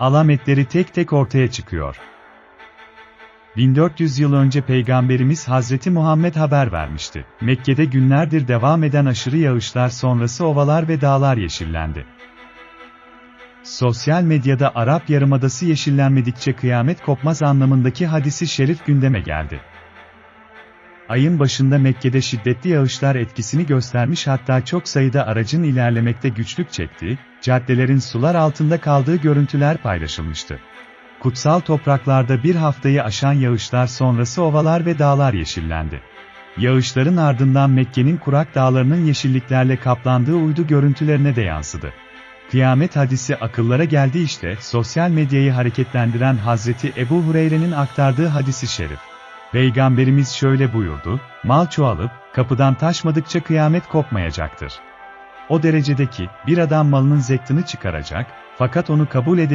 alametleri tek tek ortaya çıkıyor. 1400 yıl önce Peygamberimiz Hazreti Muhammed haber vermişti. Mekke'de günlerdir devam eden aşırı yağışlar sonrası ovalar ve dağlar yeşillendi. Sosyal medyada Arap Yarımadası yeşillenmedikçe kıyamet kopmaz anlamındaki hadisi şerif gündeme geldi. Ayın başında Mekke'de şiddetli yağışlar etkisini göstermiş hatta çok sayıda aracın ilerlemekte güçlük çektiği, caddelerin sular altında kaldığı görüntüler paylaşılmıştı. Kutsal topraklarda bir haftayı aşan yağışlar sonrası ovalar ve dağlar yeşillendi. Yağışların ardından Mekke'nin kurak dağlarının yeşilliklerle kaplandığı uydu görüntülerine de yansıdı. Kıyamet hadisi akıllara geldi işte, sosyal medyayı hareketlendiren Hazreti Ebu Hureyre'nin aktardığı hadisi şerif. Peygamberimiz şöyle buyurdu, mal çoğalıp, kapıdan taşmadıkça kıyamet kopmayacaktır. O derecede ki, bir adam malının zektini çıkaracak, fakat onu kabul edecek